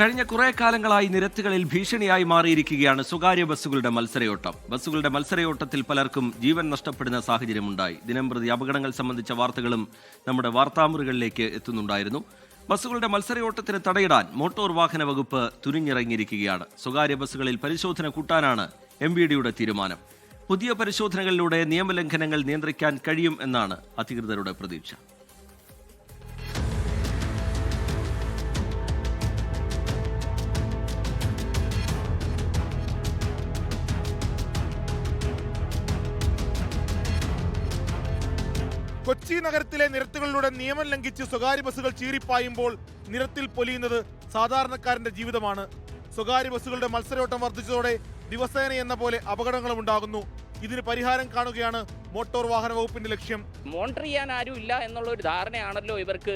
കഴിഞ്ഞ കുറെ കാലങ്ങളായി നിരത്തുകളിൽ ഭീഷണിയായി മാറിയിരിക്കുകയാണ് സ്വകാര്യ ബസ്സുകളുടെ മത്സരയോട്ടം. ബസ്സുകളുടെ മത്സരയോട്ടത്തിൽ പലർക്കും ജീവൻ നഷ്ടപ്പെടുന്ന സാഹചര്യമുണ്ടായി. ദിനംപ്രതി അപകടങ്ങൾ സംബന്ധിച്ച വാർത്തകളും നമ്മുടെ വാർത്താമുറികളിലേക്ക് എത്തുന്നുണ്ടായിരുന്നു. ബസ്സുകളുടെ മത്സരയോട്ടത്തിന് തടയിടാൻ മോട്ടോർ വാഹന വകുപ്പ് തുനിഞ്ഞിറങ്ങിയിരിക്കുകയാണ്. സ്വകാര്യ ബസ്സുകളിൽ പരിശോധന കൂട്ടാനാണ് എം ഡിയുടെ തീരുമാനം. പുതിയ പരിശോധനകളിലൂടെ നിയമലംഘനങ്ങൾ നിയന്ത്രിക്കാൻ കഴിയും എന്നാണ് അധികൃതരുടെ പ്രതീക്ഷ. കൊച്ചി നഗരത്തിലെ നിരത്തുകളിലൂടെ നിയമം ലംഘിച്ച് സ്വകാര്യ ബസ്സുകൾ ചീറിപ്പായുമ്പോൾ നിരത്തിൽ പൊലിയുന്നത് സാധാരണക്കാരന്റെ ജീവിതമാണ്. സ്വകാര്യ ബസ്സുകളുടെ മത്സരോട്ടം വർദ്ധിച്ചതോടെ ദിവസേന എന്ന പോലെ അപകടങ്ങളും ഉണ്ടാകുന്നു. ഇതിന് പരിഹാരം കാണുകയാണ് മോട്ടോർ വാഹന വകുപ്പിന്റെ ലക്ഷ്യം. മോണിറ്റർ ചെയ്യാൻ ആരും ഇല്ല എന്നുള്ള ഒരു ധാരണയാണല്ലോ ഇവർക്ക്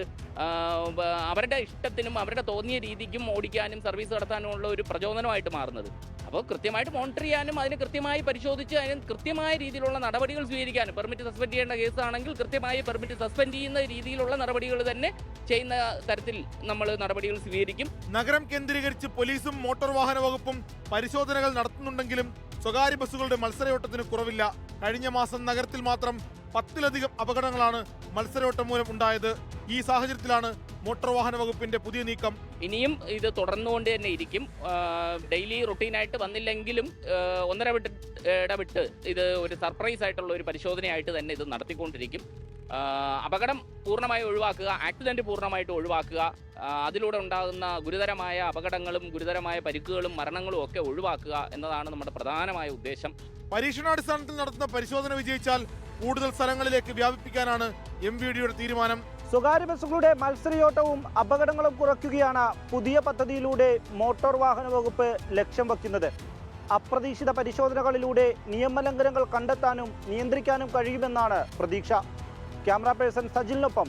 അവരുടെ ഇഷ്ടത്തിനും അവരുടെ തോന്നിയ രീതിക്കും ഓടിക്കാനും സർവീസ് നടത്താനും ഉള്ള ഒരു പ്രചോദനമായിട്ട് മാറുന്നത്. അപ്പോൾ കൃത്യമായിട്ട് മോണിറ്റർ ചെയ്യാനും അതിന് കൃത്യമായി പരിശോധിച്ച് അതിന് കൃത്യമായ രീതിയിലുള്ള നടപടികൾ സ്വീകരിക്കാനും പെർമിറ്റ് സസ്പെൻഡ് ചെയ്യേണ്ട കേസാണെങ്കിൽ കൃത്യമായി പെർമിറ്റ് സസ്പെൻഡ് ചെയ്യുന്ന രീതിയിലുള്ള നടപടികൾ തന്നെ ചെയ്യുന്ന തരത്തിൽ നമ്മൾ നടപടികൾ സ്വീകരിക്കും. നഗരം കേന്ദ്രീകരിച്ച് പോലീസും മോട്ടോർ വാഹന വകുപ്പും പരിശോധനകൾ നടത്തുന്നുണ്ടെങ്കിലും സ്വകാര്യ ബസ്സുകളുടെ മത്സരയോട്ടത്തിന് കുറവില്ല. കഴിഞ്ഞ മാസം നഗരത്തിൽ മാത്രം പത്തിലധികം അപകടങ്ങളാണ് മത്സരവട്ടം മൂലം ഉണ്ടായത്. ഈ സാഹചര്യത്തിലാണ് മോട്ടോർ വാഹന വകുപ്പിന്റെ പുതിയ നീക്കം. ഇനിയും ഇത് തുടർന്നുകൊണ്ട് തന്നെ ഇരിക്കും. ഡെയിലി റുട്ടീനായിട്ട് വന്നില്ലെങ്കിലും ഒന്നര വിട്ട് ഇടവിട്ട് ഇത് ഒരു സർപ്രൈസ് ആയിട്ടുള്ള ഒരു പരിശോധനയായിട്ട് തന്നെ ഇത് നടത്തിക്കൊണ്ടിരിക്കും. അപകടം പൂർണമായി ഒഴിവാക്കുക ആക്സിഡന്റ് പൂർണമായിട്ട് ഒഴിവാക്കുക അതിലൂടെ ഉണ്ടാകുന്ന ഗുരുതരമായ അപകടങ്ങളും ഗുരുതരമായ പരിക്കുകളും മരണങ്ങളും ഒക്കെ ഒഴിവാക്കുക എന്നതാണ് നമ്മുടെ പ്രധാനമായ ഉദ്ദേശം. പരീക്ഷണാടിസ്ഥാനത്തിൽ നടത്തുന്ന പരിശോധന വിജയിച്ചാൽ കൂടുതൽ സ്ഥലങ്ങളിലേക്ക് വ്യാപിപ്പിക്കാനാണ് എം വി ഡിയുടെ തീരുമാനം. സ്വകാര്യ ബസ്സുകളുടെ മത്സരയോട്ടവും അപകടങ്ങളും കുറയ്ക്കുകയാണ് പുതിയ പദ്ധതിയിലൂടെ മോട്ടോർ വാഹന വകുപ്പ് ലക്ഷ്യം വയ്ക്കുന്നത്. അപ്രതീക്ഷിത പരിശോധനകളിലൂടെ നിയമലംഘനങ്ങൾ കണ്ടെത്താനും നിയന്ത്രിക്കാനും കഴിയുമെന്നാണ് പ്രതീക്ഷ. Camera person സജിലിനൊപ്പം